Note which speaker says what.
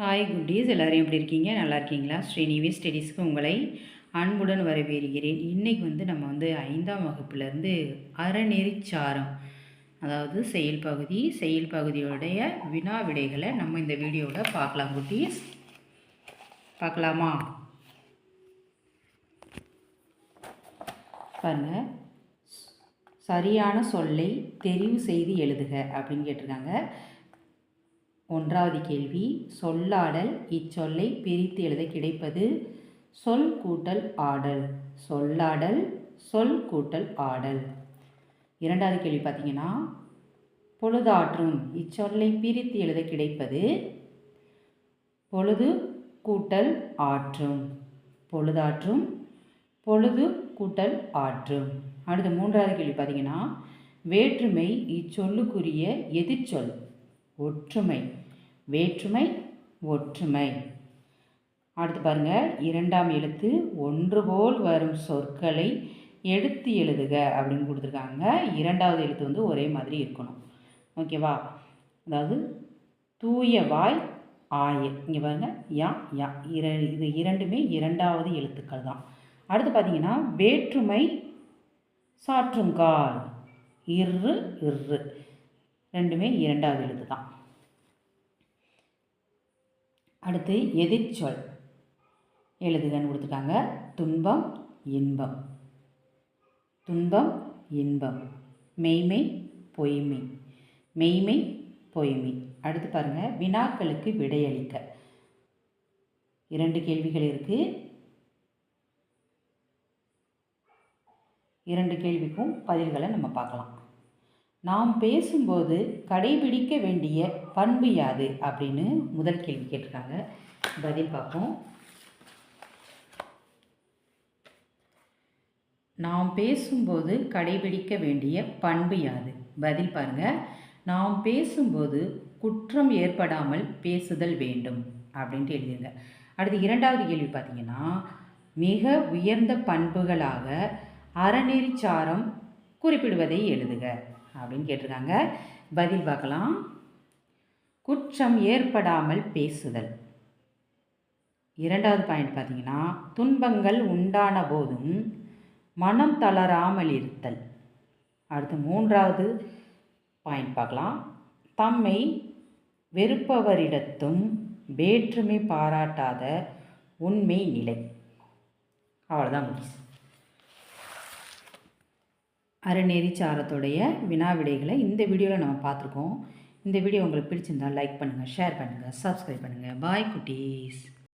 Speaker 1: hi குட்டீஸ் எல்லோரும் எப்படி இருக்கீங்க நல்லா இருக்கீங்களா ஸ்ரீனிவி ஸ்டடீஸ்க்கு உங்களை அன்புடன் வரவேறுகிறேன் இன்றைக்கி வந்து நம்ம வந்து ஐந்தாம் வகுப்புலேருந்து அறநெறிச்சாரம் அதாவது செயல் பகுதி செயல் பகுதியோடைய வினா விடைகளை நம்ம இந்த வீடியோவில் பார்க்கலாம் குட்டீஸ் பார்க்கலாமா பாருங்கள் சரியான சொல்லை தெரிவு செய்து எழுதுக அப்படின்னு கேட்டிருக்காங்க ஒன்றாவது கேள்வி சொல்லாடல் இச்சொல்லை பிரித்து எழுத கிடைப்பது சொல் கூட்டல் ஆடல் சொல்லாடல் சொல் கூட்டல் ஆடல் இரண்டாவது கேள்வி பார்த்தீங்கன்னா பொழுதாற்றும் இச்சொல்லை பிரித்து எழுத கிடைப்பது பொழுது கூட்டல் ஆற்றும் பொழுதாற்றும் பொழுது கூட்டல் ஆற்றும் அடுத்த மூன்றாவது கேள்வி பார்த்தீங்கன்னா வேற்றுமை இச்சொல்லுக்குரிய எதிர்ச்சொல் ஒற்றுமை வேற்றுமை ஒற்றுமை அடுத்து பாருங்க இரண்டாம் எழுத்து ஒன்று போல் வரும் சொற்களை எடுத்து எழுதுக அப்படின்னு கொடுத்துருக்காங்க இரண்டாவது எழுத்து வந்து ஒரே மாதிரி இருக்கணும் ஓகேவா அதாவது தூய வாய் ஆய இங்கே பாருங்க யா யா இர இது இரண்டுமே இரண்டாவது எழுத்துக்கள் தான் அடுத்து பார்த்தீங்கன்னா வேற்றுமை சாற்றுங்கால் இரு இரு ரெண்டுமே இரண்டாவது எழுத்து தான் அடுத்து எதிர்ச்சொல் எழுதுகன்னு கொடுத்துட்டாங்க துன்பம் இன்பம் துன்பம் இன்பம் மெய்மை பொய்மை மெய்மை பொய்மை அடுத்து பாருங்கள் வினாக்களுக்கு விடையளிக்க இரண்டு கேள்விகள் இருக்குது இரண்டு கேள்விக்கும் பதில்களை நம்ம பார்க்கலாம் நாம் பேசும்போது கடைபிடிக்க வேண்டிய பண்பு யாது அப்படின்னு முதல் கேள்வி கேட்டிருக்காங்க பதில் பார்ப்போம் நாம் பேசும்போது கடைபிடிக்க வேண்டிய பண்பு யாது பதில் பாருங்க நாம் பேசும்போது குற்றம் ஏற்படாமல் பேசுதல் வேண்டும் அப்படின்ட்டு எழுதிருங்க அடுத்து இரண்டாவது கேள்வி பார்த்தீங்கன்னா மிக உயர்ந்த பண்புகளாக அறநெறிச்சாரம் குறிப்பிடுவதை எழுதுக அப்படின்னு கேட்டிருக்காங்க பதில் பார்க்கலாம் குற்றம் ஏற்படாமல் பேசுதல் இரண்டாவது பாயிண்ட் பார்த்தீங்கன்னா துன்பங்கள் உண்டான போதும் மனம் தளராமல் இருத்தல் அடுத்து மூன்றாவது பாயிண்ட் பார்க்கலாம் தம்மை வெறுப்பவரிடத்தும் வேற்றுமை பாராட்டாத உண்மை நிலை அவ்வளோதான் முடிச்சு அறநெறி சாரத்துடைய வினா விடைகளை இந்த வீடியோவில் நம்ம பார்த்துருக்கோம் இந்த வீடியோ உங்களுக்கு பிடிச்சிருந்தால் லைக் பண்ணுங்கள் ஷேர் பண்ணுங்கள் சப்ஸ்கிரைப் பண்ணுங்கள் பாய் குட்டீஸ்